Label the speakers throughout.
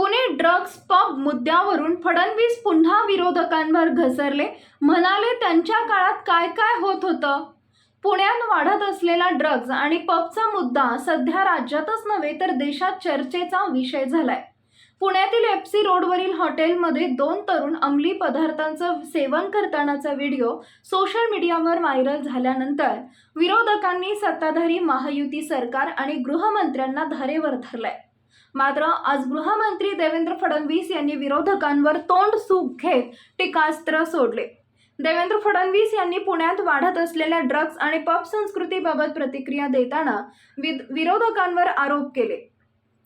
Speaker 1: Pune drugs pub मुद्द्यावरून फडणवीस पुन्हा विरोधकांवर घसरले. म्हणाले त्यांच्या काळात काय काय होत होतं? पुण्यात वाढत असलेला ड्रग्ज आणि पबचा मुद्दा सध्या राज्यातच नव्हे तर देशात चर्चेचा विषय झालाय. पुण्यातील एफसी रोडवरील हॉटेलमध्ये दोन तरुण अंमली पदार्थांचं सेवन करतानाचा व्हिडिओ सोशल मीडियावर व्हायरल झाल्यानंतर विरोधकांनी सत्ताधारी महायुती सरकार आणि गृहमंत्र्यांना धारेवर धरलाय. मात्र आज गृहमंत्री देवेंद्र फडणवीस यांनी विरोधकांवर तोंड सूप घेत टीकास्त्र सोडले. देवेंद्र फडणवीस यांनी पुण्यात वाढत असलेल्या ड्रग्ज आणि पब संस्कृतीबाबत प्रतिक्रिया देताना विद विरोधकांवर आरोप केले.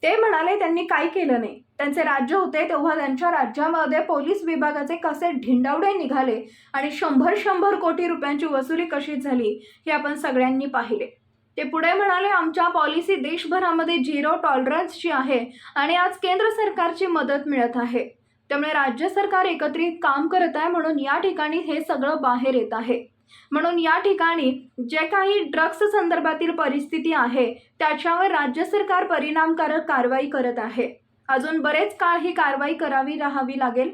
Speaker 1: ते म्हणाले त्यांनी काय केलं नाही. त्यांचे राज्य होते तेव्हा त्यांच्या राज्यामध्ये पोलीस विभागाचे कसे ढिंडावडे निघाले आणि शंभर शंभर कोटी रुपयांची वसुली कशी झाली हे आपण सगळ्यांनी पाहिले. ते पुढे म्हणाले आमच्या पॉलिसी देशभरामध्ये झिरो टॉलरन्सची आहे आणि आज केंद्र सरकारची मदत मिळत आहे. त्यामुळे राज्य सरकार एकत्रित काम करत आहे म्हणून या ठिकाणी हे सगळं बाहेर येत आहे. म्हणून या ठिकाणी जे काही ड्रग्स संदर्भातील परिस्थिती आहे त्याच्यावर राज्य सरकार परिणामकारक कारवाई करत आहे. अजून बरेच काळ ही कारवाई करावी राहावी लागेल.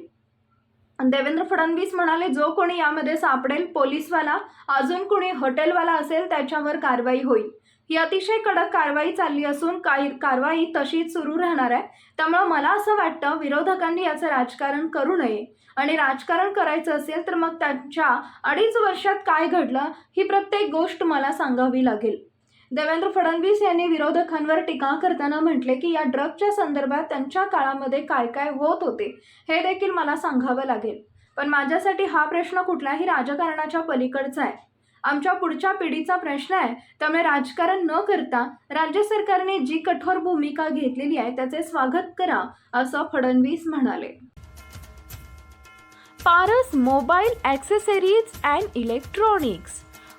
Speaker 1: देवेंद्र फडणवीस म्हणाले जो कोणी यामध्ये सापडेल पोलीसवाला अजून कोणी हॉटेलवाला असेल त्याच्यावर कारवाई होईल. ही अतिशय कडक कारवाई चालली असून काही कारवाई तशीच सुरू राहणार आहे. त्यामुळं मला असं वाटतं विरोधकांनी याचं राजकारण करू नये. आणि राजकारण करायचं असेल तर मग त्यांच्या अडीच वर्षात काय घडलं ही प्रत्येक गोष्ट मला सांगावी लागेल. देवेंद्र फडणवीस यांनी विरोधकांवर टीका करताना म्हटले की या ड्रगच्या संदर्भात त्यांच्या काळामध्ये काय काय होत होते हे देखील मला सांगावं लागेल. पण माझ्यासाठी हा प्रश्न कुठल्याही राजकारणाच्या पलीकडचा आहे. आमच्या पुढच्या पिढीचा प्रश्न आहे त्यामुळे राजकारण न करता राज्य सरकारने जी कठोर भूमिका घेतलेली आहे त्याचे स्वागत करा असं फडणवीस म्हणाले. Paras mobile accessories and electronics